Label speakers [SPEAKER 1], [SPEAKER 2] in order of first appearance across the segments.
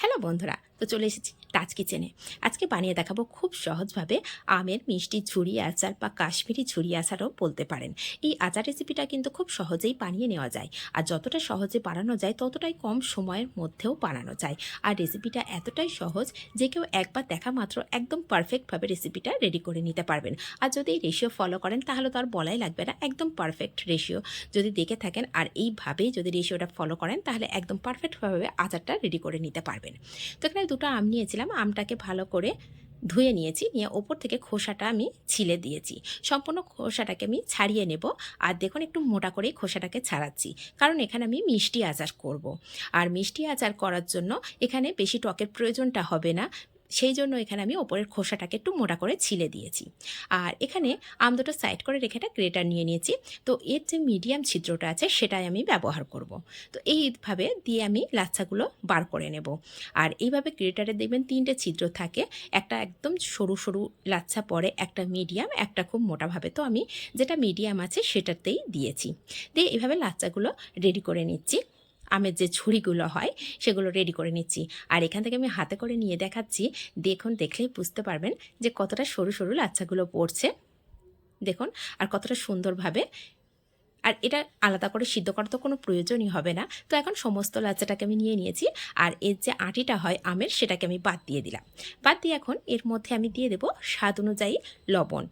[SPEAKER 1] Hello বন্ধুরা, তো চলে এসেছি টাচ কিচেনে আজকে বানিয়ে দেখাবো খুব সহজভাবে আমের মিষ্টি ঝুড়ি আচার বা কাশ্মীরি ঝুড়ি আচারও বলতে পারেন। এই আচার রেসিপিটা কিন্তু খুব সহজেই বানিয়ে নেওয়া যায়। আর যতটা সহজে বানানো যায়, ততটাই কম সময়ের মধ্যেও বানানো যায়। আর রেসিপিটা এতটাই সহজ যে কেউ একবার দেখা মাত্র একদম পারফেক্টভাবে রেসিপিটা রেডি করে নিতে পারবেন। আর যদি এই রেশিও ফলো করেন, তাহলে তো আর বলাই লাগবে না, একদম পারফেক্ট রেশিও যদি দেখে থাকেন, আর এইভাবেই যদি রেশিওটা ফলো করেন, তাহলে একদম পারফেক্টভাবে আচারটা রেডি করে নিতে পারবেন তো এখানে দুটো আম নিয়েছিলাম, আমটাকে ভালো করে ধুয়ে নিয়েছি, নিয়ে ওপর থেকে খোসাটা আমি ছিলে দিয়েছি সম্পূর্ণ খোসাটাকে আমি ছাড়িয়ে নেব আর দেখুন একটু মোটা করেই খোসাটাকে ছাড়াচ্ছি, কারণ এখানে আমি মিষ্টি আচার করব। আর মিষ্টি আচার করার জন্য এখানে বেশি টকের প্রয়োজনটা হবে না সেই জন্য এখানে আমি ওপরের খোসাটাকে একটু মোটা করে ছিলে দিয়েছি। আর এখানে আম দুটো সাইড করে রেখে একটা গ্রেটার নিয়ে নিয়েছি। তো এর যে মিডিয়াম ছিদ্রটা আছে, সেটাই আমি ব্যবহার করব। তো এইভাবে দিয়ে আমি লাচ্ছাগুলো বার করে নেব। আর এইভাবে গ্রেটারে দেখবেন তিনটে ছিদ্র থাকে। একটা একদম সরু সরু লাচ্ছা পরে, একটা মিডিয়াম একটা খুব মোটাভাবে তো আমি যেটা মিডিয়াম আছে, সেটাতেই দিয়েছি। দিয়ে এইভাবে লাচ্ছাগুলো রেডি করে নিচ্ছি। আমের যে ঝুড়িগুলো হয়, সেগুলো রেডি করে নিচ্ছি। আর এখান থেকে আমি হাতে করে নিয়ে দেখাচ্ছি। দেখুন, দেখলেই বুঝতে পারবেন যে কতটা সরু সরু লাচ্ছাগুলো পড়ছে। দেখুন, আর কতটা সুন্দরভাবে। আর এটা আলাদা করে সিদ্ধ করার তো কোনো প্রয়োজনই হবে না। তো এখন সমস্ত লাচ্চাটাকে আমি নিয়ে নিয়েছি। আর এর যে আটিটা হয় আমের, সেটাকে আমি বাদ দিয়ে দিলাম। বাদ দিয়ে এখন এর মধ্যে আমি দিয়ে দেবো স্বাদ অনুযায়ী লবণ।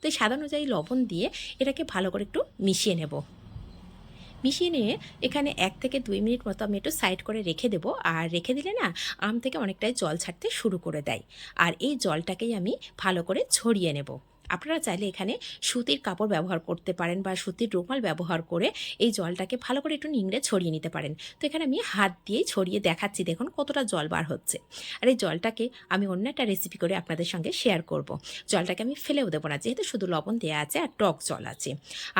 [SPEAKER 1] তো এই স্বাদ অনুযায়ী লবণ দিয়ে এটাকে ভালো করে একটু মিশিয়ে নেব। মিশিয়ে নিয়ে এখানে এক থেকে দুই মিনিট মতো আমি একটু সাইড করে রেখে দেবো। আর রেখে দিলে না, আম থেকে অনেকটাই জল ছাড়তে শুরু করে দেয়। আর এই জলটাকেই আমি ভালো করে ছড়িয়ে নেব। আপনারা চাইলে এখানে সুতির কাপড় ব্যবহার করতে পারেন বা সুতির রুমাল ব্যবহার করে এই জলটাকে ভালো করে একটু নিংড়ে ছড়িয়ে নিতে পারেন। তো এখানে আমি হাত দিয়েই ছড়িয়ে দেখাচ্ছি, দেখুন কতটা জল বার হচ্ছে। আর এই জলটাকে আমি অন্য একটা রেসিপি করে আপনাদের সঙ্গে শেয়ার করব। জলটাকে আমি ফেলেও দেবো না, যেহেতু শুধু লবণ দেওয়া আছে আর টক জল আছে।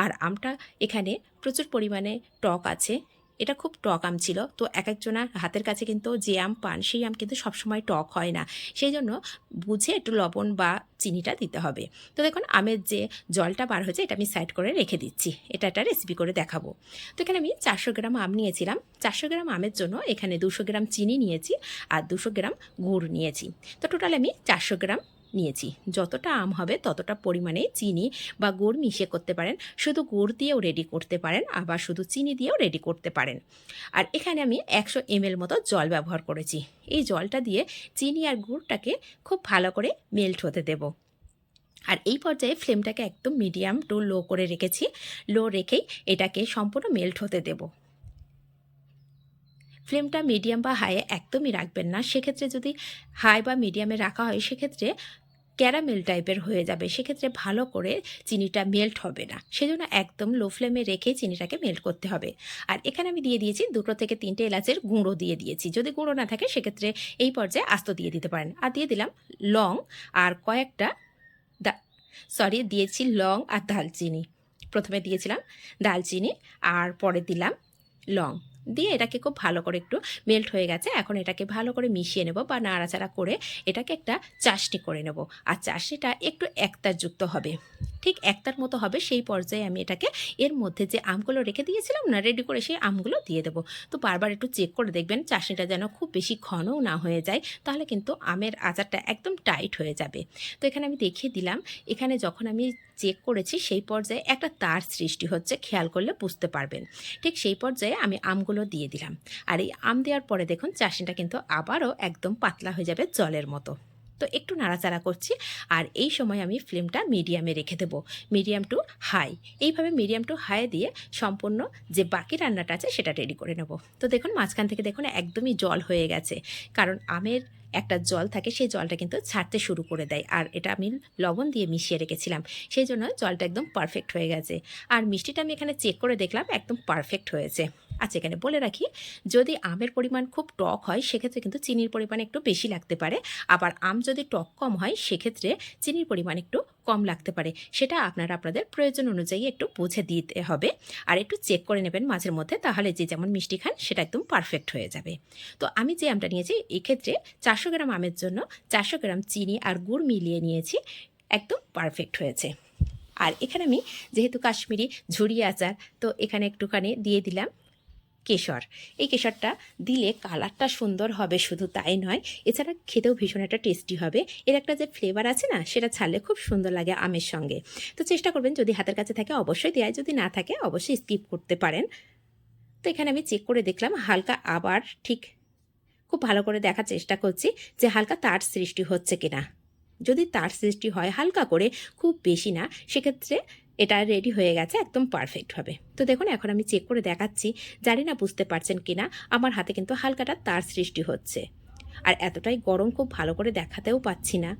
[SPEAKER 1] আর আমটা এখানে প্রচুর পরিমাণে টক আছে। এটা খুব টক আম ছিল। তো এক একজনার হাতের কাছে কিন্তু যে আম পান, সেই আম কিন্তু সবসময় টক হয় না। সেই জন্য বুঝে একটু লবণ বা চিনিটা দিতে হবে। তো দেখুন, আমের যে জলটা বার হয়েছে, এটা আমি সাইড করে রেখে দিচ্ছি। এটা একটা রেসিপি করে দেখাবো। তো এখানে আমি চারশো গ্রাম আম নিয়েছিলাম। চারশো গ্রাম আমের জন্য এখানে দুশো গ্রাম চিনি নিয়েছি আর দুশো গ্রাম গুড় নিয়েছি। তো টোটাল আমি চারশো গ্রাম নিয়েছি। যতটা আম হবে ততটা পরিমাণে চিনি বা গুড় মিশিয়ে করতে পারেন। শুধু গুড় দিয়েও রেডি করতে পারেন, আবার শুধু চিনি দিয়েও রেডি করতে পারেন। আর এখানে আমি একশো এমএল মতো জল ব্যবহার করেছি। এই জলটা দিয়ে চিনি আর গুড়টাকে খুব ভালো করে মেল্ট হতে দেবো। আর এই পর্যায়ে ফ্লেমটাকে একদম মিডিয়াম টু লো করে রেখেছি। লো রেখেই এটাকে সম্পূর্ণ মেল্ট হতে দেব। ফ্লেমটা মিডিয়াম বা হাইয়ে একদমই রাখবেন না। সেক্ষেত্রে যদি হাই বা মিডিয়ামে রাখা হয়, সেক্ষেত্রে ক্যারামেল টাইপের হয়ে যাবে। সেক্ষেত্রে ভালো করে চিনিটা মেল্ট হবে না। সেজন্য একদম লো ফ্লেমে রেখে চিনিটাকে মেল্ট করতে হবে। আর এখানে আমি দিয়ে দিয়েছি দুটো থেকে তিনটে এলাচের গুঁড়ো দিয়ে দিয়েছি। যদি গুঁড়ো না থাকে, সেক্ষেত্রে এই পর্যায়ে আস্ত দিয়ে দিতে পারেন। আর দিয়ে দিলাম লং আর কয়েকটা দা সরি দিয়েছি লং আর দালচিনি। প্রথমে দিয়েছিলাম দালচিনি আর পরে দিলাম লং। দিয়ে এটাকে খুব ভালো করে একটু মেল্ট হয়ে গেছে। এখন এটাকে ভালো করে মিশিয়ে নেব বা নাড়াচাড়া করে এটাকে একটা চাশনি করে নেব। আর চাশনিটা একটু একতারযুক্ত হবে। ঠিক একটার মতো হবে সেই পর্যায়ে আমি এটাকে এর মধ্যে যে আমগুলো রেখে দিয়েছিলাম না রেডি করে সেই আমগুলো দিয়ে দেবো। তো বারবার একটু চেক করে দেখবেন চাশনিটা যেন খুব বেশি ঘনও না হয়ে যায়, তাহলে কিন্তু আমের আচারটা একদম টাইট হয়ে যাবে। তো এখানে আমি দেখিয়ে দিলাম, এখানে যখন আমি চেক করেছি সেই পর্যায়ে একটা তার সৃষ্টি হচ্ছে, খেয়াল করলে বুঝতে পারবেন। ঠিক সেই পর্যায়ে আমি আমগুলো দিয়ে দিলাম। আর এই আম দেওয়ার পরে দেখুন চাশনিটা কিন্তু আবারও একদম পাতলা হয়ে যাবে জলের মতো। তো একটু নাড়াচাড়া করছি, আর এই সময় আমি ফ্লেমটা মিডিয়ামে রেখে দেবো। Medium to high. এইভাবে মিডিয়াম টু হাই দিয়ে সম্পূর্ণ যে বাকি রান্নাটা আছে সেটা রেডি করে নেব। তো দেখুন, মাঝখান থেকে দেখুন একদমই জল হয়ে গেছে। কারণ আমের একটা জল থাকে, সেই জলটা কিন্তু ছাড়তে শুরু করে দেয়। আর এটা আমি লবণ দিয়ে মিশিয়ে রেখেছিলাম। সেই জন্য জলটা একদম পারফেক্ট হয়ে গেছে। আর মিষ্টিটা আমি এখানে চেক করে দেখলাম, একদম পারফেক্ট হয়েছে। আচ্ছা এখানে বলে রাখি, যদি আমের পরিমাণ খুব টক হয়, সেক্ষেত্রে কিন্তু চিনির পরিমাণ একটু বেশি লাগতে পারে। আবার আম যদি টক কম হয়, সেক্ষেত্রে চিনির পরিমাণ একটু কম লাগতে পারে। সেটা আপনারা আপনাদের প্রয়োজন অনুযায়ী একটু বুঝে দিতে হবে। আর একটু চেক করে নেবেন মাঝের মধ্যে, তাহলে যে যেমন মিষ্টি খান, সেটা একদম পারফেক্ট হয়ে যাবে। তো আমি যে আমটা নিয়েছি, এক্ষেত্রে চারশো গ্রাম আমের জন্য চারশো গ্রাম চিনি আর গুড় মিলিয়ে নিয়েছি, একদম পারফেক্ট হয়েছে। আর এখানে আমি যেহেতু কাশ্মীরি ঝুড়ি আচার, তো এখানে একটুখানি দিয়ে দিলাম। কেশর। এই কেশরটা দিলে কালারটা সুন্দর হবে, শুধু তাই নয়, এছাড়া খেতেও ভীষণ একটা টেস্টি হবে। এর একটা যে ফ্লেভার আছে না, সেটা ছাড়লে খুব সুন্দর লাগে আমের সঙ্গে। তো চেষ্টা করবেন, যদি হাতের কাছে থাকে, অবশ্যই দেয় যদি না থাকে, অবশ্যই স্কিপ করতে পারেন। তো এখানে আমি চেক করে দেখলাম, হালকা আবার ঠিক খুব ভালো করে দেখার চেষ্টা করছি যে হালকা তার সৃষ্টি হচ্ছে কিনা। যদি তার সৃষ্টি হয় হালকা করে, খুব বেশি না, সেক্ষেত্রে এটা রেডি হয়ে গেছে একদম পারফেক্ট হবে তো দেখুন, এখন আমি চেক করে দেখাচ্ছি, জানি না বুঝতে পারছেন কিনা, আমার হাতে কিন্তু হালকাটা তার সৃষ্টি হচ্ছে। আর এতটাই গরম খুব ভালো করে দেখাতেও পাচ্ছি না।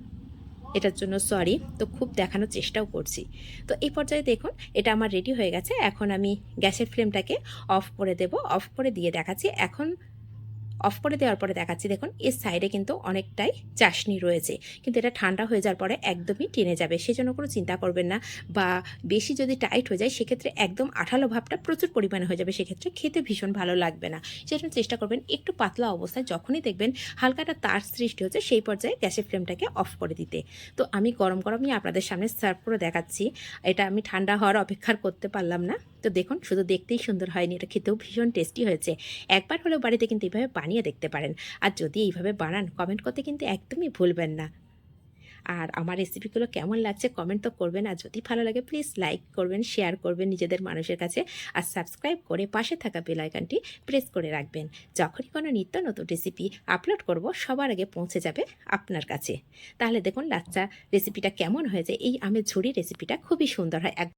[SPEAKER 1] এটার জন্য সরি তো খুব দেখানোর চেষ্টাও করছি। তো এই পর্যায়ে দেখুন, এটা আমার রেডি হয়ে গেছে, এখন আমি গ্যাসের ফ্লেমটাকে অফ করে দেব অফ করে দিয়ে দেখাচ্ছি, এখন অফ করে দেওয়ার পরে দেখাচ্ছি, দেখুন, এর সাইডে কিন্তু অনেকটাই চাশনি রয়েছে। কিন্তু এটা ঠান্ডা হয়ে যাওয়ার পরে একদমই টেনে যাবে। সেজন্য কোনো চিন্তা করবেন না বা বেশি যদি টাইট হয়ে যায়, সেক্ষেত্রে একদম আঠালো ভাবটা প্রচুর পরিমাণে হয়ে যাবে। সেক্ষেত্রে খেতে ভীষণ ভালো লাগবে না। সেজন্য চেষ্টা করবেন একটু পাতলা অবস্থায় যখনই দেখবেন হালকাটা তার সৃষ্টি হচ্ছে, সেই পর্যায়ে গ্যাসের ফ্লেমটাকে অফ করে দিতে। তো আমি গরম গরমই আপনাদের সামনে সার্ভ করে দেখাচ্ছি। এটা আমি ঠান্ডা হওয়ার অপেক্ষার করতে পারলাম না। তো দেখুন, শুধু দেখতেই সুন্দর হয়নি, এটা খেতেও ভীষণ টেস্টি হয়েছে। একবার হলেও বাড়িতে কিন্তু এইভাবে বানিয়ে দেখতে পারেন। আর যদি এইভাবে বানান কমেন্ট করতে কিন্তু একদমই ভুলবেন না। আর আমার রেসিপিগুলো কেমন লাগছে কমেন্ট তো করবেন, আর যদি ভালো লাগে প্লিজ লাইক করবেন শেয়ার করবেন নিজেদের মানুষের কাছে। আর সাবস্ক্রাইব করে পাশে থাকা বেল আইকনটি প্রেস করে রাখবেন। যখনই কোনো নিত্য নতুন রেসিপি আপলোড করব, সবার আগে পৌঁছে যাবে আপনার কাছে। তাহলে দেখুন, লাচ্চা রেসিপিটা কেমন হয়েছে, এই আমের ঝুড়ি রেসিপিটা খুবই সুন্দর হয়। এক